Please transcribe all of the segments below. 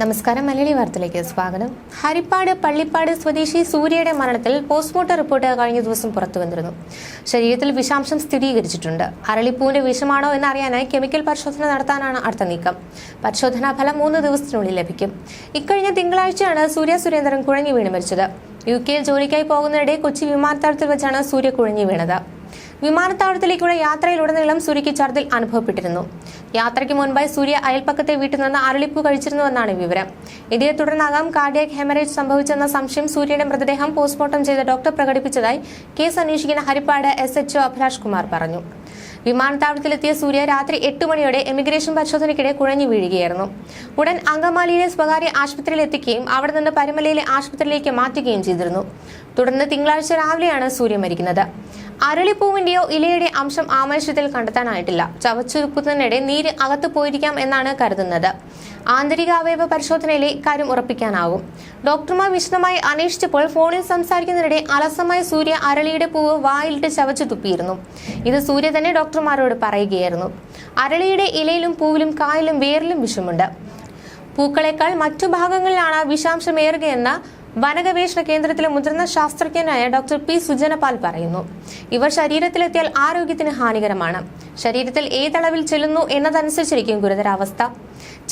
നമസ്കാരം മലയാളി വാർത്തയിലേക്ക് സ്വാഗതം. ഹരിപ്പാട് പള്ളിപ്പാട് സ്വദേശി സൂര്യയുടെ മരണത്തിൽ പോസ്റ്റ്മോർട്ടം റിപ്പോർട്ട് കഴിഞ്ഞ ദിവസം പുറത്തു വന്നിരുന്നു. ശരീരത്തിൽ വിഷാംശം സ്ഥിരീകരിച്ചിട്ടുണ്ട്. അരളിപ്പൂവിന്റെ വിഷമാണോ എന്ന് അറിയാനായി കെമിക്കൽ പരിശോധന നടത്താനാണ് അടുത്ത നീക്കം. പരിശോധനാ ഫലം മൂന്ന് ദിവസത്തിനുള്ളിൽ ലഭിക്കും. ഇക്കഴിഞ്ഞ തിങ്കളാഴ്ചയാണ് സൂര്യ സുരേന്ദ്രൻ കുഴഞ്ഞു വീണ് മരിച്ചത്. യു കെയിൽ ജോലിക്കായി പോകുന്നതിനിടെ കൊച്ചി വിമാനത്താവളത്തിൽ വെച്ചാണ് സൂര്യ കുഴഞ്ഞു വീണത്. വിമാനത്താവളത്തിലേക്കുള്ള യാത്രയിലുടനീളം സൂര്യയ്ക്ക് ഛർദിൽ അനുഭവപ്പെട്ടിരുന്നു. യാത്രയ്ക്ക് മുൻപായി സൂര്യ അയൽപ്പക്കത്തെ വീട്ടിൽ നിന്ന് അരളിപ്പ് കഴിച്ചിരുന്നുവെന്നാണ് വിവരം. ഇതേ തുടർന്നാകാം കാർഡിയാക് ഹെമറേജ് സംഭവിച്ചെന്ന സംശയം സൂര്യയുടെ മൃതദേഹം പോസ്റ്റ്മോർട്ടം ചെയ്ത ഡോക്ടർ പ്രകടിപ്പിച്ചതായി കേസ് അന്വേഷിക്കുന്ന Harippad S H O Abhilash Kumar പറഞ്ഞു. വിമാനത്താവളത്തിലെത്തിയ സൂര്യ രാത്രി എട്ട് മണിയോടെ എമിഗ്രേഷൻ പരിശോധനയ്ക്കിടെ കുഴഞ്ഞു വീഴുകയായിരുന്നു. ഉടൻ അങ്കമാലിയിലെ സ്വകാര്യ ആശുപത്രിയിൽ എത്തിക്കുകയും അവിടെ നിന്ന് പരുമലയിലെ ആശുപത്രിയിലേക്ക് മാറ്റുകയും ചെയ്തിരുന്നു. തുടർന്ന് തിങ്കളാഴ്ച രാവിലെയാണ് സൂര്യ മരിക്കുന്നത്. അരളിപ്പൂവിന്റെയോ ഇലയുടെ അംശം ആമേശത്തിൽ കണ്ടെത്താനായിട്ടില്ല. ചവച്ചുരുക്കുന്നതിനിടെ നീര് അകത്തു പോയിരിക്കാം എന്നാണ് കരുതുന്നത്. ആന്തരികാവയവ പരിശോധനയിലെ കാര്യം ഉറപ്പിക്കാനാവും ഡോക്ടർമാർ വിശദമായി അന്വേഷിച്ചപ്പോൾ ഫോണിൽ സംസാരിക്കുന്നതിനിടെ അലസമായ സൂര്യ അരളിയുടെ പൂവ് വായിലിട്ട് ചവച്ചു തുപ്പിയിരുന്നു. ഇത് സൂര്യ തന്നെ ഡോക്ടർമാരോട് പറയുകയായിരുന്നു. അരളിയുടെ ഇലയിലും പൂവിലും കായലും വേരിലും വിഷമുണ്ട്. പൂക്കളെക്കാൾ മറ്റു ഭാഗങ്ങളിലാണ് വിഷാംശം വിഷാംശമേറുകയെന്ന വനഗവേഷണ കേന്ദ്രത്തിലെ മുതിർന്ന ശാസ്ത്രജ്ഞനായ ഡോക്ടർ പി. സുജനപാൽ പറയുന്നു. ഇവ ശരീരത്തിലെത്തിയാൽ ആരോഗ്യത്തിന് ഹാനികരമാണ്. ശരീരത്തിൽ ഏതളവിൽ ചെല്ലുന്നു എന്നതനുസരിച്ചിരിക്കും ഗുരുതരാവസ്ഥ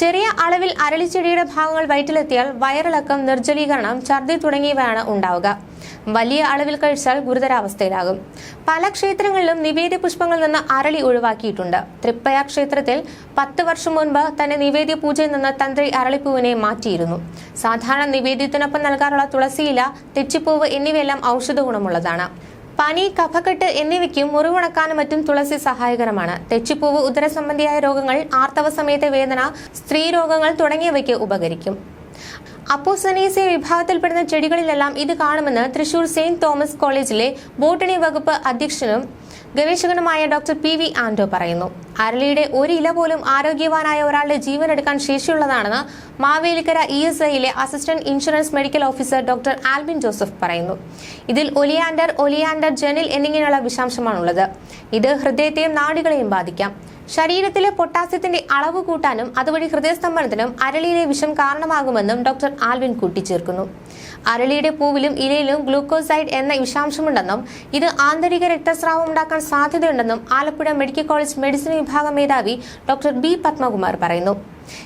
ചെറിയ അളവിൽ അരളിച്ചെടിയുടെ ഭാഗങ്ങൾ വയറ്റിലെത്തിയാൽ വയറിളക്കം നിർജലീകരണം ഛർദി തുടങ്ങിയവയാണ് ഉണ്ടാവുക. വലിയ അളവിൽ കഴിച്ചാൽ ഗുരുതരാവസ്ഥയിലാകും പല ക്ഷേത്രങ്ങളിലും നിവേദ്യ പുഷ്പങ്ങളിൽ നിന്ന് അരളി ഒഴിവാക്കിയിട്ടുണ്ട്. തൃപ്പയ ക്ഷേത്രത്തിൽ പത്ത് വർഷം മുൻപ് തന്നെ നിവേദ്യ പൂജയിൽ നിന്ന് തന്ത്രി അരളിപ്പൂവിനെ മാറ്റിയിരുന്നു. സാധാരണ നിവേദ്യത്തിനൊപ്പം നൽകാറുള്ള തുളസിയില തെച്ചിപ്പൂവ് എന്നിവയെല്ലാം ഔഷധ ഗുണമുള്ളതാണ്. പനി കഫക്കെട്ട് എന്നിവയ്ക്കും മുറിവുണക്കാനും മറ്റും തുളസി സഹായകരമാണ്. തെച്ചിപ്പൂവ് ഉദരസംബന്ധിയായ രോഗങ്ങൾ ആർത്തവ സമയത്തെ വേദന സ്ത്രീ രോഗങ്ങൾ തുടങ്ങിയവയ്ക്ക് ഉപകരിക്കും. അപ്പോസനീസിയ വിഭാഗത്തിൽപ്പെടുന്ന ചെടികളിലെല്ലാം ഇത് കാണുമെന്ന് തൃശൂർ സെയിന്റ് തോമസ് കോളേജിലെ ബോട്ടണി വകുപ്പ് അധ്യക്ഷനും ഗവേഷകനുമായ ഡോക്ടർ പി വി ആൻഡോ പറയുന്നു. അരളിയുടെ ഒരു ഇല പോലും ആരോഗ്യവാനായ ഒരാളുടെ ജീവൻ എടുക്കാൻ ശേഷിയുള്ളതാണെന്ന് Mavelikkara E S ഐയിലെ assistant insurance medical officer doctor Albin Joseph പറയുന്നു. ഇതിൽ ഒലിയാൻഡർ ഒലിയാൻഡർ ജെനിൽ എന്നിങ്ങനെയുള്ള വിഷാംശമാണുള്ളത്. ഇത് ഹൃദയത്തെയും നാടികളെയും ബാധിക്കാം. ശരീരത്തിലെ പൊട്ടാസ്യത്തിന്റെ അളവ് കൂട്ടാനും അതുവഴി ഹൃദയസ്തംഭനത്തിനും അരളിയിലെ വിഷം കാരണമാകുമെന്നും ഡോക്ടർ ആൽവിൻ കൂട്ടിച്ചേർക്കുന്നു. അരളിയുടെ പൂവിലും ഇലയിലും ഗ്ലൂക്കോസൈഡ് എന്ന വിഷാംശമുണ്ടെന്നും ഇത് ആന്തരിക രക്തസ്രാവം ഉണ്ടാക്കാൻ സാധ്യതയുണ്ടെന്നും ആലപ്പുഴ മെഡിക്കൽ കോളേജ് മെഡിസിൻ വിഭാഗം മേധാവി ഡോക്ടർ ബി പത്മകുമാർ പറയുന്നു.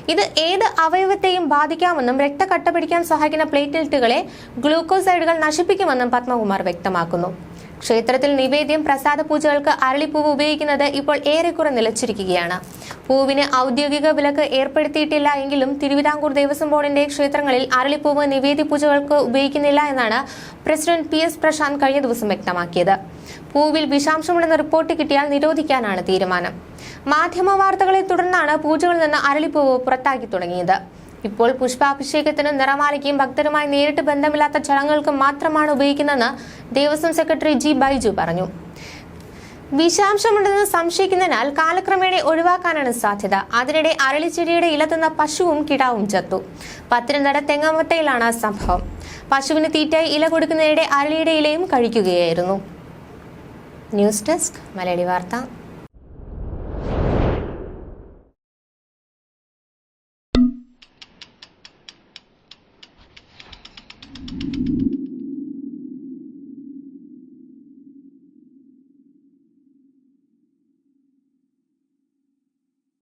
ഇത് ഏത് അവയവത്തെയും ബാധിക്കാമെന്നും രക്തക്കട്ട പിടിക്കാൻ സഹായിക്കുന്ന പ്ലേറ്റ്ലെറ്റുകളെ ഗ്ലൂക്കോസൈഡുകൾ നശിപ്പിക്കുമെന്നും പത്മകുമാർ വ്യക്തമാക്കുന്നു. ക്ഷേത്രത്തിൽ നിവേദ്യം പ്രസാദ പൂജകൾക്ക് അരളിപ്പൂവ് ഉപയോഗിക്കുന്നത് ഇപ്പോൾ ഏറെക്കുറെ നിലച്ചിരിക്കുകയാണ്. പൂവിന് ഔദ്യോഗിക വിലക്ക് ഏർപ്പെടുത്തിയിട്ടില്ല എങ്കിലും തിരുവിതാംകൂർ ദേവസ്വം ബോർഡിന്റെ ക്ഷേത്രങ്ങളിൽ അരളിപ്പൂവ് നിവേദ്യ പൂജകൾക്ക് ഉപയോഗിക്കുന്നില്ല എന്നാണ് പ്രസിഡന്റ് പി എസ് പ്രശാന്ത് കഴിഞ്ഞ ദിവസം വ്യക്തമാക്കിയത്. പൂവിൽ വിഷാംശമുണ്ടെന്ന് റിപ്പോർട്ട് കിട്ടിയാൽ നിരോധിക്കാനാണ് തീരുമാനം. മാധ്യമ വാർത്തകളെ തുടർന്നാണ് പൂജകളിൽ നിന്ന് അരളിപ്പൂവ് പുറത്താക്കി തുടങ്ങിയത്. ഇപ്പോൾ പുഷ്പാഭിഷേകത്തിനും നിറമാലയ്ക്കും ഭക്തരുമായി നേരിട്ട് ബന്ധമില്ലാത്ത ചടങ്ങുകൾക്കും മാത്രമാണ് ഉപയോഗിക്കുന്നതെന്ന് ദേവസ്വം സെക്രട്ടറി ജി ബൈജു പറഞ്ഞു. വിഷാംശമുണ്ടെന്ന് സംശയിക്കുന്നതിനാൽ കാലക്രമേണ ഒഴിവാക്കാനാണ് സാധ്യത. അതിനിടെ അരളിച്ചെടിയുടെ ഇലത്തുന്ന പശുവും കിടാവും ചത്തു. പത്തനംതിട്ട തെങ്ങമത്തയിലാണ് സംഭവം. പശുവിന് തീറ്റായി ഇല കൊടുക്കുന്നതിനിടെ അരളിയുടെ ഇലയും കഴിക്കുകയായിരുന്നു. ന്യൂസ് ഡെസ്ക് മലയാളി വാർത്ത.